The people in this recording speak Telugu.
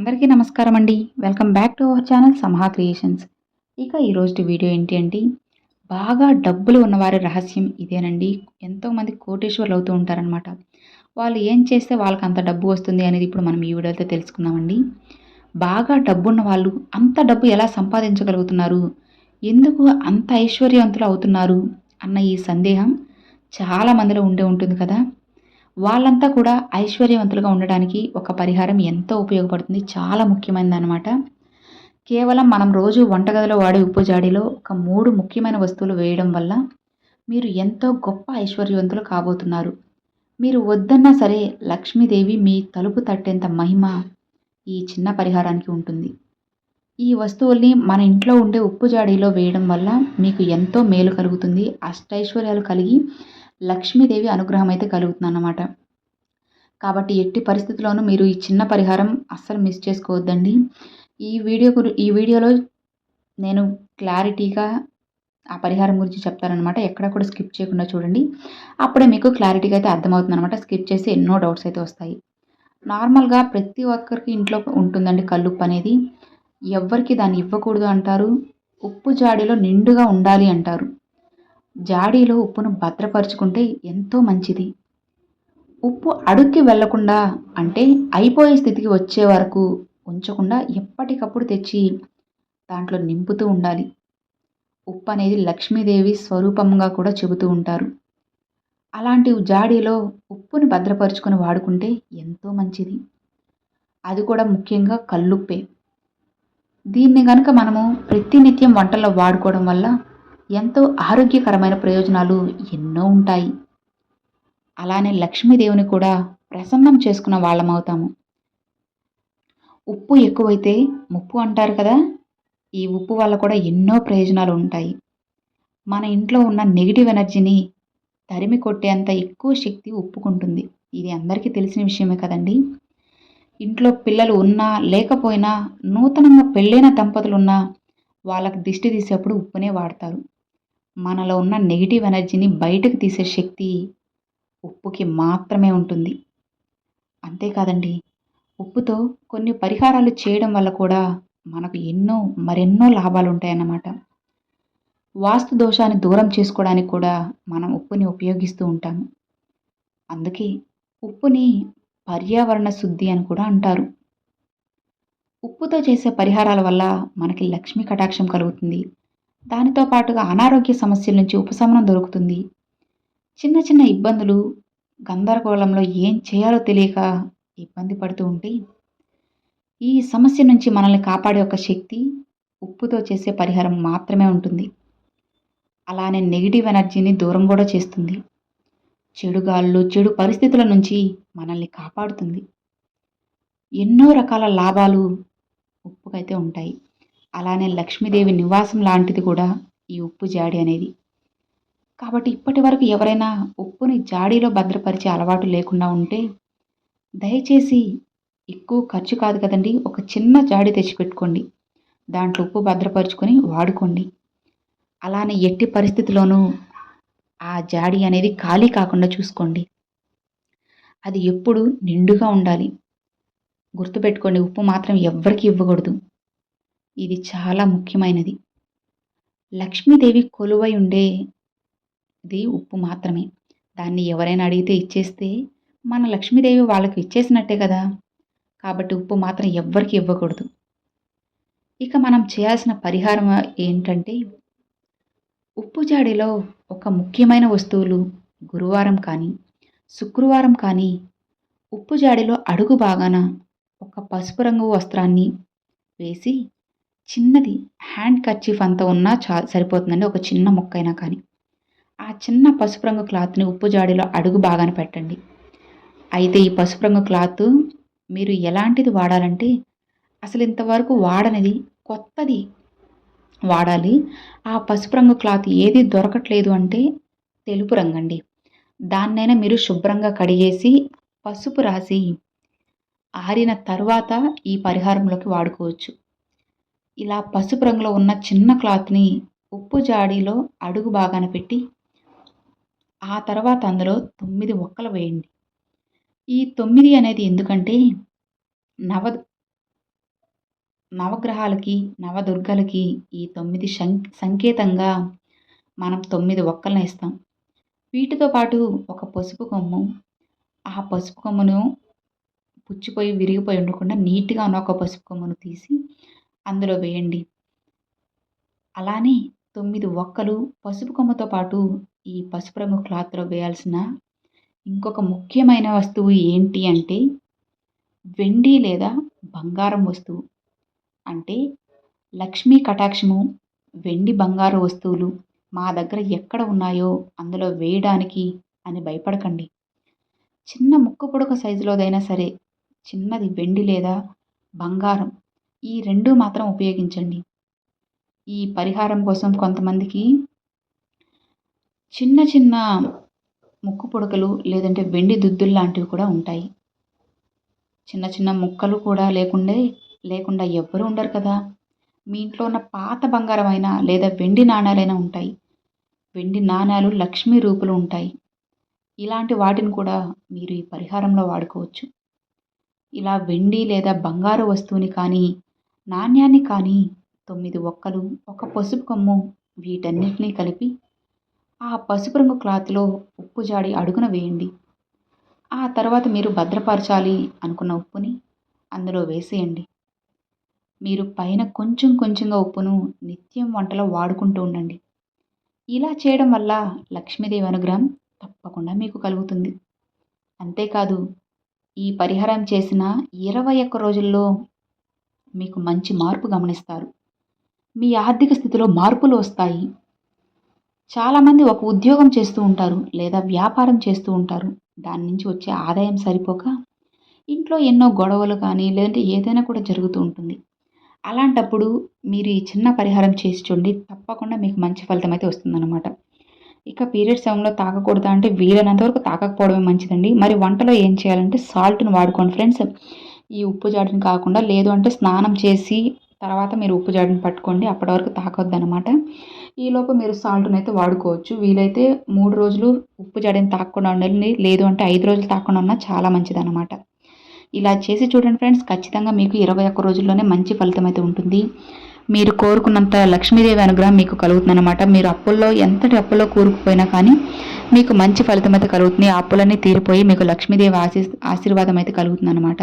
అందరికీ నమస్కారం అండి. Welcome back to our channel Samaha creations. ఇక ఈరోజు వీడియో ఏంటి అంటే బాగా డబ్బులు ఉన్నవారి రహస్యం ఇదేనండి. ఎంతోమంది కోటేశ్వర్లు అవుతూ ఉంటారనమాట వాళ్ళు ఏం చేస్తే వాళ్ళకి అంత డబ్బు వస్తుంది అనేది ఇప్పుడు మనం ఈ వీడియోతో తెలుసుకున్నామండి బాగా డబ్బున్న వాళ్ళు అంత డబ్బు ఎలా సంపాదించగలుగుతున్నారు? ఎందుకు అంత ఐశ్వర్యవంతులు అవుతున్నారు? అన్న ఈ సందేహం చాలా మందిలో ఉండే ఉంటుంది కదా. వాళ్ళంతా కూడా ఐశ్వర్యవంతులుగా ఉండడానికి ఒక పరిహారం ఎంతో ఉపయోగపడుతుంది. చాలా ముఖ్యమైనది అనమాట కేవలం మనం రోజు వంటగదిలో వాడే ఉప్పు జాడీలో ఒక మూడు ముఖ్యమైన వస్తువులు వేయడం వల్ల మీరు ఎంతో గొప్ప ఐశ్వర్యవంతులు కాబోతున్నారు. మీరు వద్దన్నా సరే లక్ష్మీదేవి మీ తలుపు తట్టేంత మహిమ ఈ చిన్న పరిహారానికి ఉంటుంది. ఈ వస్తువుల్ని మన ఇంట్లో ఉండే ఉప్పు జాడీలో వేయడం వల్ల మీకు ఎంతో మేలు కలుగుతుంది. అష్టైశ్వర్యాలు కలిగి లక్ష్మీదేవి అనుగ్రహం అయితే కలుగుతుందన్నమాట. కాబట్టి ఎట్టి పరిస్థితుల్లోనూ మీరు ఈ చిన్న పరిహారం అస్సలు మిస్ చేసుకోవద్దండి. ఈ వీడియో గురి ఈ వీడియోలో నేను క్లారిటీగా ఆ పరిహారం గురించి చెప్తారనమాట ఎక్కడ కూడా స్కిప్ చేయకుండా చూడండి. అప్పుడే మీకు క్లారిటీగా అయితే అర్థమవుతుంది అనమాట స్కిప్ చేసి ఎన్నో డౌట్స్ అయితే వస్తాయి. నార్మల్గా ప్రతి ఒక్కరికి ఇంట్లో ఉంటుందండి కల్లుప్పు అనేది. ఎవ్వరికి దాన్ని ఇవ్వకూడదు అంటారు. ఉప్పు జాడీలో నిండుగా ఉండాలి అంటారు. జాడీలో ఉప్పును భద్రపరుచుకుంటే ఎంతో మంచిది. ఉప్పు అడుక్కి వెళ్ళకుండా అంటే అయిపోయే స్థితికి వచ్చే వరకు ఉంచకుండా ఎప్పటికప్పుడు తెచ్చి దాంట్లో నింపుతూ ఉండాలి. ఉప్పు అనేది లక్ష్మీదేవి స్వరూపంగా కూడా చెబుతూ ఉంటారు. అలాంటి జాడీలో ఉప్పుని భద్రపరుచుకొని వాడుకుంటే ఎంతో మంచిది. అది కూడా ముఖ్యంగా కల్లుప్పే దీన్ని కనుక మనము ప్రతినిత్యం వంటల్లో వాడుకోవడం వల్ల ఎంతో ఆరోగ్యకరమైన ప్రయోజనాలు ఎన్నో ఉంటాయి. అలానే లక్ష్మీదేవిని కూడా ప్రసన్నం చేసుకున్న వాళ్ళమవుతాము ఉప్పు ఎక్కువైతే ముప్పు అంటారు కదా ఈ ఉప్పు వల్ల కూడా ఎన్నో ప్రయోజనాలు ఉంటాయి. మన ఇంట్లో ఉన్న నెగిటివ్ ఎనర్జీని తరిమి కొట్టేంత ఎక్కువ శక్తి ఉప్పుకుంటుంది. ఇది అందరికీ తెలిసిన విషయమే కదండి. ఇంట్లో పిల్లలు ఉన్నా లేకపోయినా నూతనంగా పెళ్ళైన దంపతులు ఉన్నా వాళ్ళకి దిష్టి తీసేప్పుడు ఉప్పునే వాడతారు. మనలో ఉన్న నెగిటివ్ ఎనర్జీని బయటకు తీసే శక్తి ఉప్పుకి మాత్రమే ఉంటుంది. అంతేకాదండి ఉప్పుతో కొన్ని పరిహారాలు చేయడం వల్ల కూడా మనకు ఎన్నో మరెన్నో లాభాలు ఉంటాయన్నమాట. వాస్తు దోషాన్ని దూరం చేసుకోవడానికి కూడా మనం ఉప్పుని ఉపయోగిస్తూ ఉంటాము అందుకే ఉప్పుని పర్యావరణ శుద్ధి అని కూడా అంటారు. ఉప్పుతో చేసే పరిహారాల వల్ల మనకి లక్ష్మీ కటాక్షం కలుగుతుంది. దానితో పాటుగా అనారోగ్య సమస్యల నుంచి ఉపశమనం దొరుకుతుంది. చిన్న చిన్న ఇబ్బందులు గందరగోళంలో ఏం చేయాలో తెలియక ఇబ్బంది పడుతూ ఉంటే ఈ సమస్య నుంచి మనల్ని కాపాడే ఒక శక్తి ఉప్పుతో చేసే పరిహారం మాత్రమే ఉంటుంది. అలానే నెగిటివ్ ఎనర్జీని దూరం కూడా చేస్తుంది. చెడు గాళ్ళు చెడు పరిస్థితుల నుంచి మనల్ని కాపాడుతుంది. ఎన్నో రకాల లాభాలు ఉప్పుకైతే ఉంటాయి. అలానే లక్ష్మీదేవి నివాసం లాంటిది కూడా ఈ ఉప్పు జాడి అనేది. కాబట్టి ఇప్పటి వరకు ఎవరైనా ఉప్పుని జాడీలో భద్రపరిచే అలవాటు లేకుండా ఉంటే దయచేసి ఎక్కువ ఖర్చు కాదు కదండి ఒక చిన్న జాడి తెచ్చిపెట్టుకోండి. దాంట్లో ఉప్పు భద్రపరుచుకొని వాడుకోండి. అలానే ఎట్టి పరిస్థితిలోనూ ఆ జాడి అనేది ఖాళీ కాకుండా చూసుకోండి. అది ఎప్పుడు నిండుగా ఉండాలి. గుర్తుపెట్టుకోండి ఉప్పు మాత్రం ఎవ్వరికి ఇవ్వకూడదు. ఇది చాలా ముఖ్యమైనది. లక్ష్మీదేవి కొలువై ఉండే ఇది ఉప్పు మాత్రమే. దాన్ని ఎవరైనా అడిగితే ఇచ్చేస్తే మన లక్ష్మీదేవి వాళ్ళకి ఇచ్చేసినట్టే కదా. కాబట్టి ఉప్పు మాత్రం ఎవ్వరికి ఇవ్వకూడదు. ఇక మనం చేయాల్సిన పరిహారం ఏంటంటే ఉప్పు జాడీలో ఒక ముఖ్యమైన వస్తువులు గురువారం కానీ శుక్రవారం కానీ ఉప్పు జాడీలో అడుగు బాగాన ఒక పసుపు రంగు వస్త్రాన్ని వేసి చిన్నది హ్యాండ్ కర్చీఫ్ అంతా ఉన్నా చా సరిపోతుందండి ఒక చిన్న ముక్కైనా కానీ. ఆ చిన్న పసుపు రంగు క్లాత్ని ఉప్పు జాడీలో అడుగు బాగానే పెట్టండి. అయితే ఈ పసుపు రంగు క్లాత్ మీరు ఎలాంటిది వాడాలంటే అసలు ఇంతవరకు వాడనిది కొత్తది వాడాలి. ఆ పసుపు రంగు క్లాత్ ఏది దొరకట్లేదు అంటే తెలుపు రంగు అండి దాన్నైనా మీరు శుభ్రంగా కడిగేసి పసుపు రాసి ఆరిన తర్వాత ఈ పరిహారంలోకి వాడుకోవచ్చు. ఇలా పసుపు రంగులో ఉన్న చిన్న క్లాత్ని ఉప్పు జాడీలో అడుగు బాగాన పెట్టి ఆ తర్వాత అందులో తొమ్మిది ఒక్కలు వేయండి. ఈ తొమ్మిది అనేది ఎందుకంటే నవ నవగ్రహాలకి నవదుర్గలకి ఈ తొమ్మిది సం సంకేతంగా మనం తొమ్మిది ఒక్కలను ఇస్తాం వీటితో పాటు ఒక పసుపు కొమ్ము. ఆ పసుపు కొమ్మును పుచ్చిపోయి విరిగిపోయి ఉండకుండా నీట్గా ఉన్న ఒక పసుపు కొమ్మును తీసి అందులో వేయండి. అలానే తొమ్మిది ఒక్కలు పసుపు కొమ్మతో పాటు ఈ పసుపు రంగు క్లాత్లో వేయాల్సిన ఇంకొక ముఖ్యమైన వస్తువు ఏంటి అంటే వెండి లేదా బంగారం వస్తువు. అంటే లక్ష్మీ కటాక్షము వెండి బంగారు వస్తువులు మా దగ్గర ఎక్కడ ఉన్నాయో అందులో వేయడానికి అని భయపడకండి. చిన్న ముక్కు పొడక సైజులోదైనా సరే చిన్నది వెండి లేదా బంగారం ఈ రెండు మాత్రం ఉపయోగించండి. ఈ పరిహారం కోసం కొంతమందికి చిన్న చిన్న ముక్కు పుడకలు లేదంటే వెండి దుద్దులు లాంటివి కూడా ఉంటాయి. చిన్న చిన్న ముక్కలు కూడా లేకుండే లేకుండా ఎవ్వరు ఉండరు కదా. మీ ఇంట్లో ఉన్న పాత బంగారమైన లేదా వెండి నాణ్యాలైనా ఉంటాయి. వెండి నాణ్యాలు లక్ష్మీ రూపులు ఉంటాయి. ఇలాంటి వాటిని కూడా మీరు ఈ పరిహారంలో వాడుకోవచ్చు. ఇలా వెండి లేదా బంగారు వస్తువుని కానీ నాణ్యాన్ని కానీ తొమ్మిది ఒక్కలు ఒక పసుపు కొమ్ము వీటన్నిటినీ కలిపి ఆ పసుపు రంగు క్లాత్లో ఉప్పు జాడి అడుగున వేయండి. ఆ తర్వాత మీరు భద్రపరచాలి అనుకున్న ఉప్పుని అందులో వేసేయండి. మీరు పైన కొంచెం కొంచెంగా ఉప్పును నిత్యం వంటలో వాడుకుంటూ ఉండండి. ఇలా చేయడం వల్ల లక్ష్మీదేవి అనుగ్రహం తప్పకుండా మీకు కలుగుతుంది. అంతేకాదు ఈ పరిహారం చేసిన ఇరవై ఒక్క రోజుల్లో మీకు మంచి మార్పు గమనిస్తారు. మీ ఆర్థిక స్థితిలో మార్పులు వస్తాయి. చాలామంది ఒక ఉద్యోగం చేస్తూ ఉంటారు లేదా వ్యాపారం చేస్తూ ఉంటారు. దాని నుంచి వచ్చే ఆదాయం సరిపోక ఇంట్లో ఎన్నో గొడవలు కానీ లేదంటే ఏదైనా కూడా జరుగుతూ ఉంటుంది. అలాంటప్పుడు మీరు ఈ చిన్న పరిహారం చేసి చూడండి. తప్పకుండా మీకు మంచి ఫలితం అయితే వస్తుందన్నమాట. ఇక పీరియడ్స్ సమయంలో తాకకూడదా అంటే వీలైనంత వరకు తాకకపోవడమే మంచిదండి. మరి వంటలో ఏం చేయాలంటే సాల్ట్ని వాడుకోండి. ఫ్రెండ్స్ ఈ ఉప్పు జాడిని కాకుండా లేదు అంటే స్నానం చేసి తర్వాత మీరు ఉప్పు జాడిని పట్టుకోండి. అప్పటి వరకు తాకొద్దు అనమాట ఈలోపు మీరు సాల్ట్ని అయితే వాడుకోవచ్చు. వీలైతే మూడు రోజులు ఉప్పు జాడిని తాకుండా ఉండాలి లేదు అంటే ఐదు రోజులు తాకుండా ఉన్నా చాలా మంచిది అనమాట ఇలా చేసి చూడండి ఫ్రెండ్స్. ఖచ్చితంగా మీకు ఇరవై ఒక్క రోజుల్లోనే మంచి ఫలితం అయితే ఉంటుంది. మీరు కోరుకున్నంత లక్ష్మీదేవి అనుగ్రహం మీకు కలుగుతుందన్నమాట. మీరు అప్పుల్లో ఎంతటి అప్పుల్లో కూరుకుపోయినా కానీ మీకు మంచి ఫలితం అయితే కలుగుతుంది. ఆ అప్పులన్నీ తీరిపోయి మీకు లక్ష్మీదేవి ఆశీ ఆశీర్వాదం అయితే కలుగుతుందన్నమాట.